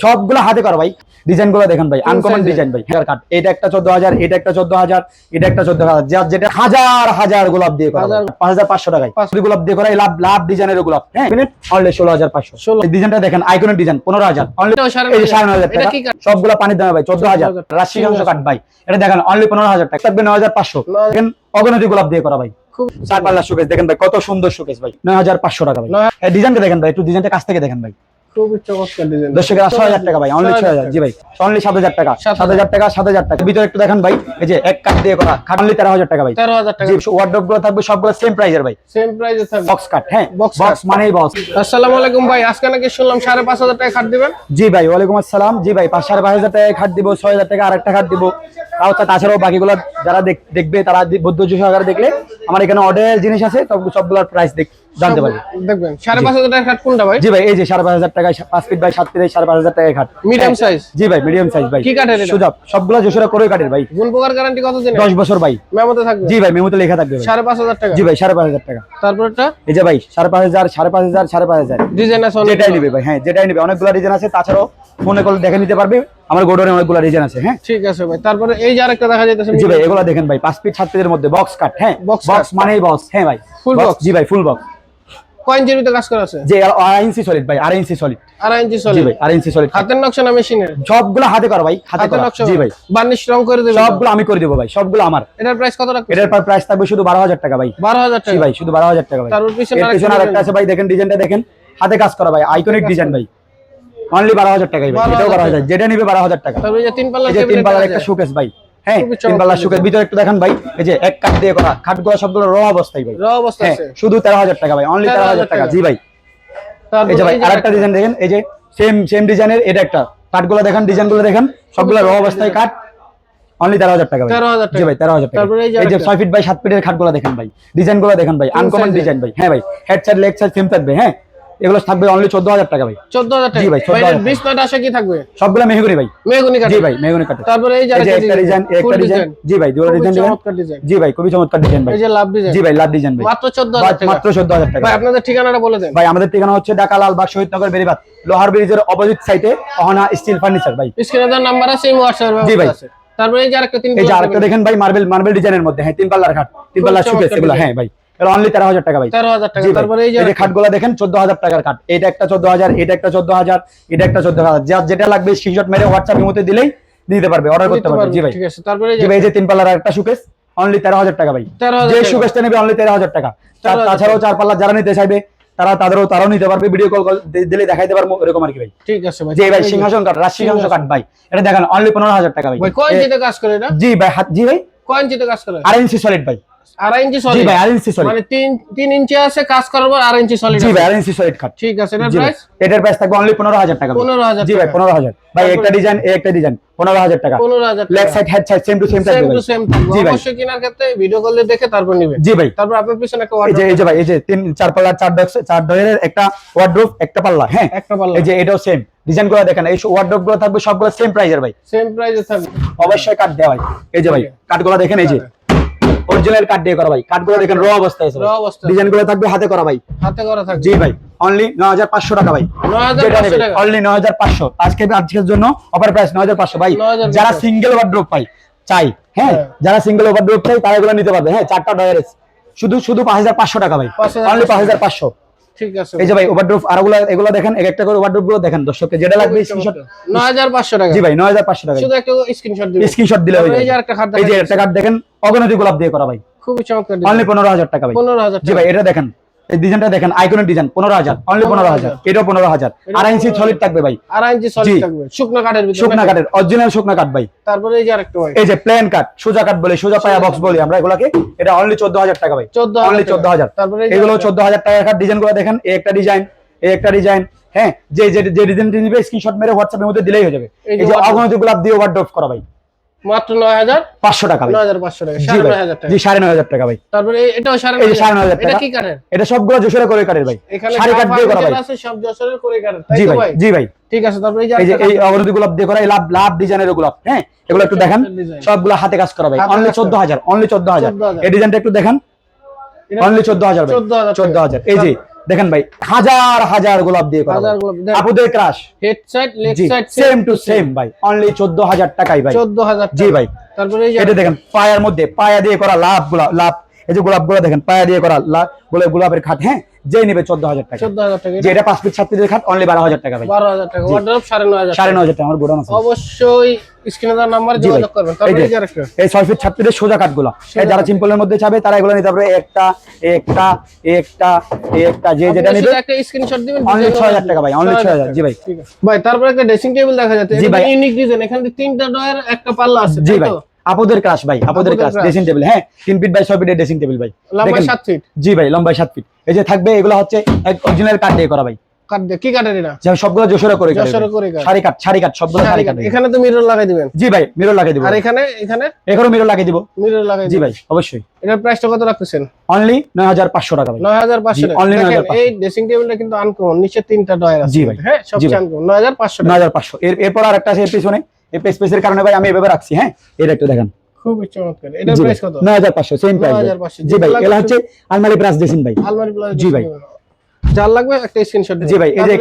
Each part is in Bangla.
সবগুলো হাতে করা ভাই। ডিজাইনগুলো দেখেন ভাই আনকমন ডিজাইন ভাই। হেয়ার কাট এটা একটা চোদ্দ হাজার এটা একটা চোদ্দ হাজার এটা একটা চোদ্দ হাজার। যা- যেটা হাজার হাজার গোলাপ দিয়ে করা পাঁচ হাজার পাঁচশো টাকায়। গোলাপ দিয়ে করা লাভ লাভ ডিজাইনের গোলাপ। হ্যাঁ? অনলি ষোলো হাজার পাঁচশো। ডিজাইনটা দেখেন আইকনের ডিজাইন পনেরো হাজার। সাড়ে নয় হাজার। টাকা। সবগুলো পানির দামে ভাই চোদ্দ হাজার। রাশি অংশ। কাঠ ভাই। এটা দেখেন অনলি পনেরো হাজার টাকা। থাকবে নয় হাজার পাঁচশো। দেখেন অগণতি গোলাপ দিয়ে করা ভাই। খুব চার পাল্লা শোকেস দেখেন ভাই কত সুন্দর শোকেস ভাই। নয় হাজার পাঁচশো টাকা ভাই। ডিজাইনটা দেখেন ভাই একটু ডিজাইনটা কাছ থেকে দেখেন ভাই। খুবই চমৎকার ডিজাইন দর্শকের ছয় হাজার টাকা ভাই অনলি ছয় হাজার জি ভাই অনলি সাত হাজার টাকা সাত সাত হাজার টাকা সাত হাজার টাকা। ভিতরে একটু দেখেন ভাই এই যে এক কাঠ দিয়ে করা খাট অনলি তেরো হাজার টাকা ভাই। তেরো হাজার টাকা। জি গুলো থাকবে সবগুলো সেম প্রাইজের ভাই। সেম প্রাইসে থাকবে। বক্স কাট হ্যাঁ Box বক্স মানেই বক্স আসসালামু আলাইকুম ভাই আজকে নাকি শুনলাম সাড়ে পাঁচ হাজার টাকা খাট দিবেন? জি ভাই ওয়ালাইকুম আসসালাম। জি ভাই পাঁচ সাড়ে পাঁচ হাজার টাকা খাট দিব ছয় হাজার টাকা আরেকটা খাট দিব। তাও তা- তাছাড়াও বাকিগুলো যারা দেখ- দেখবে তারা বুদ্ধ সহকারে দেখলে আমার এখানে অর্ডার জিনিস আছে সব সবগুলোর প্রাইস জানতে পারবে দেখবেন সাড়ে পাঁচ হাজার টাকা খাট কোনটা ভাই? জি ভাই এই যে সাড়ে পাঁচ হাজার টাকায় পাঁচ ফিট বাই সাত ফিট সাড়ে পাঁচ হাজার টাকায় খাট। মিডিয়াম সাইজ জি ভাই মিডিয়াম সাইজ ভাই। কি কাঠের? সুজাব সবগুলো যশোরে করে কাঠের ভাই। গুণ প্রকার গ্যারান্টি কত দিন দশ বছর ভাই। মেমোতে থাকবে? জি ভাই মেমোতে লেখা থাকবে ভাই। সাড়ে পাঁচ হাজার টাকা? জি ভাই সাড়ে পাঁচ হাজার টাকা। তারপরটা এই যে ভাই সাড়ে পাঁচ হাজার সাড়ে পাঁচ হাজার সাড়ে পাঁচ হাজার। ডিজাইন আছে যেটাই নিবে ভাই হ্যাঁ যেটাই নিবে। অনেকগুলো ডিজাইন আছে তাছাড়াও ফোনে কল দেখে নিতে পারবে। আমার গোডাউনে অনেকগুলো ডিজাইন আছে হ্যাঁ। ঠিক আছে ভাই তারপরে এই যে আরেকটা দেখা যাইতেছে জি ভাই এগুলো দেখেন ভাই পাঁচ ফিট সাত ফিটের মধ্যে বক্স কাট হ্যাঁ। বক্স। মানেই বক্স হ্যাঁ ভাই। Box, box। জি ভাই ফুল বক্স কয়েন জিবিতে কাজ করা আছে? যে ইঞ্চি সলিড ভাই ইঞ্চি সলিড ইঞ্চি জি ভাই ইঞ্চি সলিড হাতের নকশা না মেশিনের সবগুলো হাতে করা ভাই হাতে করা। নকশা জি ভাই। বার্নিশ রং করে দেবে। সবগুলো আমি করে দেবো ভাই সবগুলো আমার। এটার প্রাইস কত রাখবে এটার প্রাইস থাকবে শুধু বারো হাজার টাকা ভাই। বারো হাজার জি টাকা। ভাই শুধু বারো হাজার টাকা ভাই। তারপর পিছনে আরেকটা। আছে ভাই দেখেন ডিজাইনটা দেখেন। হাতে কাজ করা ভাই আইকনিক ডিজাইন ভাই। অনলি বারো হাজার টাকাই ভাই এটাও বারো হাজার যেটা নিবে বারো হাজার টাকা। তারপরে এই যে তিন পাল্লার একটা শোকেস ভাই। হ্যাঁ তিন ভিতরে একটু দেখেন ভাই এই যে এক কাঠ দিয়ে করা খাটগুলো সবগুলো র অবস্থায় ভাই। র অবস্থা হ্যাঁ শুধু তেরো হাজার টাকা ভাই অনলি তেরো হাজার টাকা। টাকা। জি ভাই। এই যে ভাই আরেকটা ডিজাইন দেখেন এই যে সেম সেম ডিজাইনের এটা একটা। কাঠগুলো দেখেন ডিজাইনগুলো দেখেন সবগুলো র অবস্থায় কাঠ অনলি তেরো হাজার টাকা ভাই। 13,000 জি ভাই তেরো হাজার টাকা। এই যে। ছয় ফিট বাই সাত ফিটের খাটগুলো দেখেন ভাই ডিজাইনগুলো দেখেন ভাই আনকমন ডিজাইন ভাই। হ্যাঁ ভাই head side leg side same থাকবে হ্যাঁ। এগুলো থাকবে অনলি চোদ্দ হাজার টাকা ভাই। চোদ্দ হাজার টাকা ভাই, 14,000 বিশ নয়টা আসে কি থাকবে? সবগুলো মেহগুনি ভাই। কাঠ জি ভাই মেহগুনি তারপরে এই যে একটা ডিজাইন একটা ডিজাইন জি ভাই দুটো ডিজাইন জি ভাই খুবই চমৎকার ডিজাইন ভাই। এই যে লাভ ডিজাইন জি ভাই লাভ ডিজাইন ভাই। মাত্র চোদ্দ হাজার টাকা। মাত্র চোদ্দ হাজার টাকা। ভাই আপনাদের ঠিকানাটা বলে দেন। ভাই আমাদের ঠিকানা হচ্ছে ঢাকা লালবাগ শহীদনগর বেরিবাদ লোহার ব্রিজের অপোজিট সাইডে অহনা স্টিল ফার্নিচার ভাই। স্ক্রিনে নাম্বার আছে এই হোয়াটসঅ্যাপ জি ভাই। তারপরে এই যে আরেকটা তিন এই যে আরেকটা দেখেন ভাই মার্বেল মার্বেল ডিজাইনের মধ্যে। হ্যাঁ তিন পাল্লার খাট তিন পাল্লার চমৎকার এগুলো। হ্যাঁ ভাই। অনলি তেরো হাজার টাকা ভাই। তেরো হাজার টাকা। তারপরে এই যে এই খাটগুলো দেখেন চোদ্দ হাজার টাকার খাট। এটা একটা চোদ্দ হাজার এটা একটা চোদ্দ হাজার এটা একটা চোদ্দ হাজার। যেটা লাগবে স্ক্রিনশট মেরে হোয়াটসঅ্যাপ মধ্যে দিলেই নিতে পারবে অর্ডার করতে পারবে। জি ভাই। ঠিক আছে। তারপরে এই যে তিন পাল্লার একটা সুকেস অনলি তেরো হাজার টাকা ভাই। যে টাকা। সুকেসটা নেবে অনলি তেরো হাজার টাকা। তাছাড়াও চার পাল্লা যারা নিতে চাইবে তারা তাদেরও তারাও নিতে পারবে। ভিডিও কল দিলে দেখাইতে পারব এরকম আর কি ভাই। ঠিক আছে ভাই। জি ভাই সিংহাসন কাঠ রাজ সিংহাসন কাঠ ভাই। এটা দেখেন অনলি পনেরো হাজার টাকা ভাই। ভাই কয় কাজ করে এটা? জি ভাই হাত জি ভাই। কয় ইঞ্চিতে কাজ করে? আড়াই ইঞ্চি সলিড ভাই। আড়াই ইঞ্চি সলিড ভাই আড়াই ইঞ্চি সলিড মানে তিন তিন ইঞ্চি আছে কাজ করার পর আড়াই ইঞ্চি সলিড জি ভাই আড়াই ইঞ্চি সলিড কাঠ ঠিক আছে এটার প্রাইস এটার প্রাইস থাকবে অনলি পনেরো হাজার টাকা 15,000 জি ভাই একটা ডিজাইন একটা ডিজাইন পনেরো হাজার টাকা। পনেরো হাজার leg side head side same to same থাকবে সেম টু ভাই। সেম জি ভাই। অবশ্যই কেনার ক্ষেত্রে ভিডিও কল দেখে তারপর জি ভাই। তারপর আপনার পিছনে একটা এই যে এই যে ভাই এই যে তিন চার পাল্লা চার ডক্স চার ডয়ের একটা একটা পাল্লা হ্যাঁ? একটা পাল্লা। এই যে এটাও সেম ডিজাইনগুলো দেখেন এই গুলো থাকবে সবগুলো সেম প্রাইজের ভাই। সেম থাকবে। অবশ্যই কাট দেওয়া ভাই এই যে ভাই কাঠগুলো দেখেন এই যে। অরিজিনাল কাট দিয়ে করা ভাই। কাঠগুলো দেখেন র অবস্থায় আছে র অবস্থায়। ডিজাইনগুলো থাকবে হাতে করা ভাই। হাতে করা থাকবে। জি ভাই অনলি নয় হাজার পাঁচশো টাকা ভাই। 9,500 টাকা। অনলি নয় হাজার পাঁচশো। আজকে আজকের জন্য অফার প্রাইস নয় হাজার পাঁচশো ভাই। যারা সিঙ্গেল ওয়ার্ড্রপ পাই চাই হ্যাঁ? হ্যাঁ। যারা সিঙ্গেল ওয়ার্ড্রপ চাই তারা এগুলো নিতে পারবে হ্যাঁ? চারটা ডয়ারেস শুধু শুধু পাঁচ হাজার পাঁচশো টাকা ভাই। অনলি পাঁচ হাজার পাঁচশো। ঠিক আছে এই যে ভাই ওভারড্রোপ আর ওগুলো এগুলো দেখেন এক একটা করে ওভারড্রোপগুলো দেখেন। দর্শককে যেটা লাগবে স্ক্রিনশট টাকা। জি ভাই নয় হাজার পাঁচশো টাকা। শুধু একটা স্ক্রিনশট দিলে এই যে দেখেন এই যে দেখা একটা কার্ড দেখেন অগণতি গোলাপ দিয়ে করা ভাই। খুবই চমৎকার অনলি পনেরো হাজার টাকা ভাই। পনেরো হাজার জি ভাই এটা দেখেন। এই ডিজাইনটা দেখেন আইকনের ডিজাইন পনেরো হাজার অনলি পনেরো হাজার এটাও পনেরো হাজার। আড়াই ইঞ্চি সলিড থাকবে ভাই। আড়াই ইঞ্চি সলিড থাকবে। শুকনো কাঠের শুকনা কাঠের অরিজিনাল শুকনা কাঠ ভাই। তারপরে এই যে আরেকটা ভাই। এই যে প্লেন কাঠ সোজা কাঠ বলে সোজা পায়া বক্স বলি আমরা এগুলাকে এটা অনলি চোদ্দ হাজার টাকা ভাই। চোদ্দ অনলি চোদ্দ হাজার। তারপরে এগুলো চোদ্দ হাজার কাঠ ডিজাইনগুলো দেখেন এই একটা ডিজাইন এই একটা ডিজাইন হ্যাঁ? যে যে ডিজাইনটি নিবে স্ক্রিনশট মেরে হোয়াটসঅ্যাপের মধ্যে দিলেই হয়ে যাবে। এই যে অগণতি গোলাপ দিয়ে ওভারড্রপ করা ভাই। মাত্র নয় হাজার পাঁচশো টাকা ভাই। নয় হাজার পাঁচশো টাকা জি সাড়ে ভাই। নয় হাজার টাকা। জি সাড়ে নয় হাজার টাকা ভাই। তারপরে এটাও সাড়ে এই যে নয় সাড়ে নয় হাজার এটা কি কাঠের এটা সবগুলো যশোরে করে কাঠের ভাই। এখানে সাড়ে কাঠ দিয়ে করা ভাই। আছে সব যশোরের করে কাঠের তাই তো ভাই ভাই? জি ভাই। ঠিক আছে তারপরে এই যে এই যে আরেকটা এই অবরোধী গোলাপ দিয়ে করা এই লাভ লাভ ডিজাইনের গোলাপ হ্যাঁ এগুলো একটু দেখান। সবগুলো হাতে কাজ করা ভাই। অনলি কাজ করা। চোদ্দ হাজার অনলি চোদ্দ হাজার। 14,000 এই ডিজাইনটা একটু দেখান। অনলি চোদ্দ হাজার ভাই। 14,000 চোদ্দ হাজার। এই যে দেখেন ভাই হাজার হাজার গোলাপ দিয়ে করা আপুদের crush head side leg side same to same ভাই অনলি চোদ্দ হাজার টাকাই ভাই। চোদ্দ হাজার জি ভাই। তারপরে এই যে এটা দেখেন পায়ার মধ্যে পায়া দিয়ে করা লাভ গোলাপ লাভ এই যে গোলাপগুলো দেখেন পায়া দিয়ে করা গোলাপ গোলাপের খাট হ্যাঁ? যে নেবে চোদ্দ হাজার টাকা। চোদ্দ হাজার টাকা যে এটা পাঁচ ফিট সাত ফিটের খাট অনলি বারো হাজার টাকা বারো হাজার টাকা ওয়ার্ড্রপ সাড়ে নয় হাজার সাড়ে ন হাজার টাকা আমার গোডাউন আছে। অবশ্যই স্ক্রিনে নাম্বারে যোগাযোগ করবেন। এই ছয় ফিট সাত ফিটের সোজা কাঠগুলো যারা সিম্পলের মধ্যে চাবে তারা এগুলো নিতে পারবে। একটা একটা একটা একটা যে যেটা নেবে। একটা স্ক্রিনশট দিবেন design 6000 টাকা ভাই, only 6000 জি ভাই। ভাই তারপরে একটা ড্রেসিং টেবিল দেখা যাচ্ছে। ইউনিক ডিজাইন এখানে তিনটা ডয়ের একটা পাল্লা আছে জি ভাই? আপুদের ক্লাস ভাই আপুদের crush। ড্রেসিং টেবিল হ্যাঁ? তিন ফিট বাই ছয় ফিটের ড্রেসিং টেবিল ভাই। লম্বা সাত ফিট জি ভাই লম্বাই সাত ফিট এই যে থাকবে এগুলো হচ্ছে এক অরিজিনাল কাঠ দিয়ে করা ভাই। কি কাটের এটা? সবগুলো যশোরে করে কাটে যশোরে ভাই। করে কাট। সারি কাঠ সারি কাঠ সবগুলো সারি কাঠ এখানে তো মিরর লাগাই দিবেন। জি ভাই মিরর লাগিয়ে দিব। আর এখানে এখানে? এখানেও মিরর লাগিয়ে দিব। মিরর লাগাই জি দিবেন। ভাই অবশ্যই। এটার প্রাইসটা কত রাখতেছেন? অনলি নয় হাজার পাঁচশো টাকা ভাই। নয় হাজার পাঁচশো জি, টাকা। only 9,500 এই ড্রেসিং টেবিলটা কিন্তু আনকমন নিচে তিনটা ডয়ার আছে। জি ভাই। হ্যাঁ আনকমন এর এরপর আর একটা আছে এর পিছনে। এই স্পেসের কারণে ভাই আমি এভাবে রাখছি হ্যাঁ? এটা একটু দেখেন। খুব চমৎকার। এটার প্রাইস কত নয় হাজার পাঁচশো সেম প্রাইস 9,500 জি ভাই যেটা হচ্ছে আলমারি প্লাস ড্রেসিং ভাই। আলমারি প্লাস জি ভাই। যার লাগবে একটা স্ক্রিনশট জি ভাই এই যে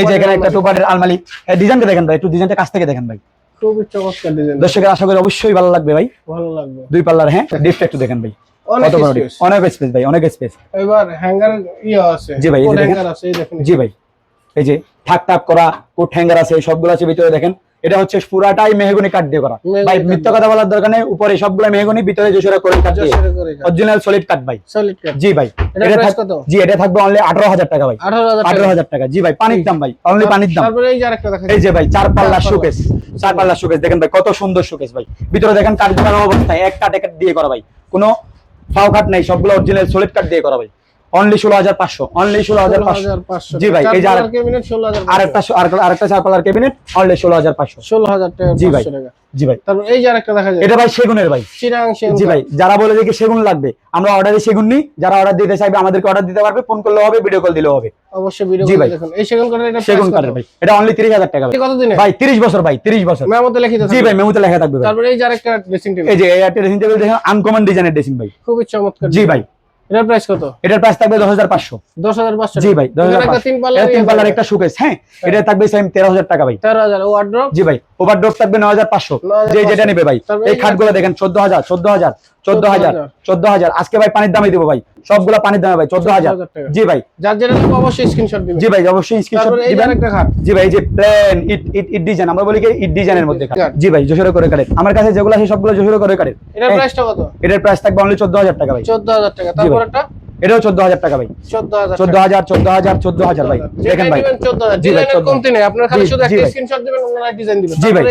এই যে এখানে একটা টুপারের আলমারি। ডিজাইনটা দেখেন ভাই একটু ডিজাইনটা কাছ থেকে দেখেন ভাই। খুবই চমৎকার ডিজাইন দর্শকের আশা করি অবশ্যই ভালো লাগবে ভাই। ভালো লাগবে। দুই পাল্লার হ্যাঁ? ডিপটা একটু দেখেন ভাই। অনেক স্পেস ভাই অনেক স্পেস এবার হ্যাঙ্গার ইয়ে আছে। জি ভাই, এই দেখেন। জি ভাই। এই যে থাক থাক করা কোট হ্যাঙ্গার আছে সবগুলো আছে ভিতরে দেখেন। এটা হচ্ছে পুরাটাই মেহগনি কাঠ দিয়ে করা। ভাই কাঠ মিথ্যা কথা বলার দরকার নেই। উপরে সবগুলো মেহগনি ভিতরে যশোরা করে কাঠ দিয়ে। অরিজিনাল সলিড কাঠ। ভাই। সলিড কাট জি ভাই। এটা কত? জি এটা থাকবে অনলি আঠারো হাজার টাকা ভাই। 18000 আঠারো টাকা। জি ভাই পানির দাম ভাই। অনলি পানির দাম। তারপরে এই যে আরেকটা দেখা এই যে ভাই চার পাল্লা শোকেস চার পাল্লা শোকেস দেখেন ভাই কত সুন্দর শোকেস ভাই। ভিতরে দেখেন কাঠগুলোর অবস্থায় এক কাঠ এক কাঠ দিয়ে করা ভাই। কোনো ফাও কাঠ নাই সবগুলো অরিজিনাল সলিড কাঠ দিয়ে করা ভাই। অনলি ষোলো হাজার পাঁচশো। অনলি ষোলো হাজার পাঁচশো। জি ভাই, এই যে আর- মিনিট 16000 আরেকটা আরেকটা চার পাল্লার ক্যাবিনেট অনলি ষোলো হাজার পাঁচশো। 16000 টাকা জি ভাই। জি ভাই। তারপর এই যে আরেকটা দেখা যায়। এটা ভাই সেগুনের ভাই। জি ভাই যারা বলে যে সেগুন লাগবে আমরা অর্ডারে সেগুন নিই যারা অর্ডার দিতে চাইবে আমাদেরকে অর্ডার দিতে পারবে ফোন করলেও হবে ভিডিও কল দিলেও হবে। অবশ্যই ভিডিও ভাই। দেখুন। এই সেগুন কাঠের এটা সেগুন কাঠের ভাই। এটা অনলি তিরিশ হাজার টাকা ভাই। কত দিনে ভাই তিরিশ বছর ভাই তিরিশ বছর। মেমোতে লিখিত জি ভাই মেমোতে লেখা থাকবে তারপরে এই যে আরেকটা ড্রেসিং টেবিল এই যে এই একটা ড্রেসিং টেবিল দেখেন আনকমন ডিজাইনের ড্রেসিং ভাই। খুবই চমৎকার জি ভাই। এটার প্রাইস কত? এটার প্রাইস থাকবে দশ হাজার পাঁচশো। 10500 জি ভাই দশ হাজার একটা তিন পাল্লা তিন পাল্লার একটা সুকেস হ্যাঁ? এটা থাকবে সেম তেরো হাজার টাকা ভাই। 13000 ওয়ার্ড্রপ জি ভাই ওভার ড্রপ থাকবে নয় হাজার পাঁচশো। 9,500 যে যেটা নেবে ভাই। এই খাটগুলো দেখেন চোদ্দ হাজার। চোদ্দ হাজার। চোদ্দ হাজার। 14,000 চোদ্দ হাজার। আজকে ভাই পানির দামে দিব ভাই। সবগুলা পানির দামে ভাই চোদ্দ হাজার। জি ভাই। যার যেটা অবশ্যই স্ক্রিনশট দিবেন। জি ভাই অবশ্যই স্ক্রিনশট দিবেন। জি ভাই এই যে plan it it it design আমরা বলি কি ইট ডিজাইনের মধ্যে। জি ভাই যশোরে করে কাটের আমার কাছে যেগুলো আছে সবগুলো যশোরে করে কাটের এটার প্রাইসটা কত? এটার প্রাইস থাকবে অনলি চোদ্দ হাজার টাকা ভাই। 14000 টাকা। তারপর একটা এটাও চোদ্দ হাজার টাকা ভাই। 14000 চোদ্দ হাজার চোদ্দ হাজার চোদ্দ হাজার ভাই। দেখেন ভাই। জি ভাই, কমতি নেই। আপনার খালি শুধু একটা স্ক্রিনশট দিবেন ওনারা ডিজাইন দিবেন। জি ভাই।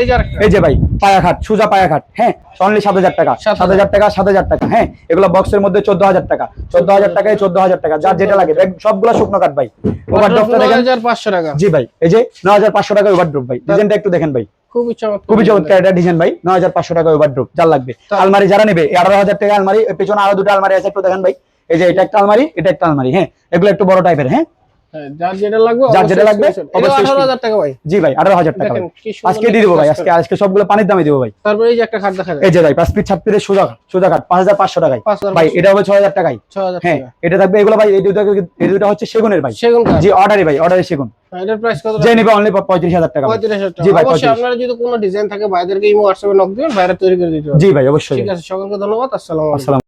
এই যে ভাই পায়া খাট সুজা পায়া খাট হ্যাঁ? অনলি সাত হাজার টাকা সাত হাজার। টাকা সাত হাজার টাকা হ্যাঁ? এগুলো বক্সের মধ্যে চোদ্দ হাজার টাকা। চোদ্দ হাজার টাকায় চোদ্দ হাজার টাকা। যার যেটা লাগে সবগুলো শুকনো কাঠ ভাই। ওভার ড্রপটা দেখেন। 9500 টাকা। জি ভাই এই যে নয় হাজার পাঁচশো টাকা ওভার ড্রপ ভাই ডিজাইনটা একটু দেখেন ভাই। খুবই চমৎকার খুবই চমৎকার এটা ডিজাইন ভাই। নয় হাজার পাঁচশো টাকা ওভার ড্রপ যার লাগবে। আলমারি যারা নেবে আঠারো হাজার টাকা আলমারি পেছনে আরও দুটো আলমারি আছে একটু দেখেন ভাই। এই যে এটা একটা আলমারি এটা একটা আলমারি হ্যাঁ? এগুলো একটু বড় টাইপের হ্যাঁ? হ্যাঁ, যার যেটা লাগবে যার যেটা লাগবে, screenshot। এটা অবশ্যই 18000 টাকা ভাই। জি ভাই আঠারো হাজার টাকা দেখেন ভাই। কি সুন্দর আজকে দিয়ে দিব ভাই আজকে আজকে সবগুলো পানির দামে দিব ভাই। তারপরে এই যে একটা খাট দেখা এই যে ভাই পাঁচ ফিট সাত ফিটের সোজা সোজা কাঠ পাঁচ হাজার পাঁচশো টাকায়। ভাই এটা হবে ছয় হাজার টাকায়। হ্যাঁ এটা থাকবে এগুলো ভাই এই দুটো এই দুটো হচ্ছে সেগুনের ভাই। সেগুন জি অর্ডারে ভাই অর্ডারে সেগুন। এটার প্রাইস কত যে নেবে অনলি পঁয়ত্রিশ হাজার টাকা ভাই। 35000 টাকা। জি ভাই, অবশ্যই আপনারা যদি কোনো ডিজাইন থাকে ভাইদেরকে ইমো হোয়াটসঅ্যাপে নক দিবেন বাইরে তৈরি করে দিতে জি ভাই অবশ্যই। ঠিক আছে সকলকে ধন্যবাদ আসসালামু আলাইকুম। আসসালাম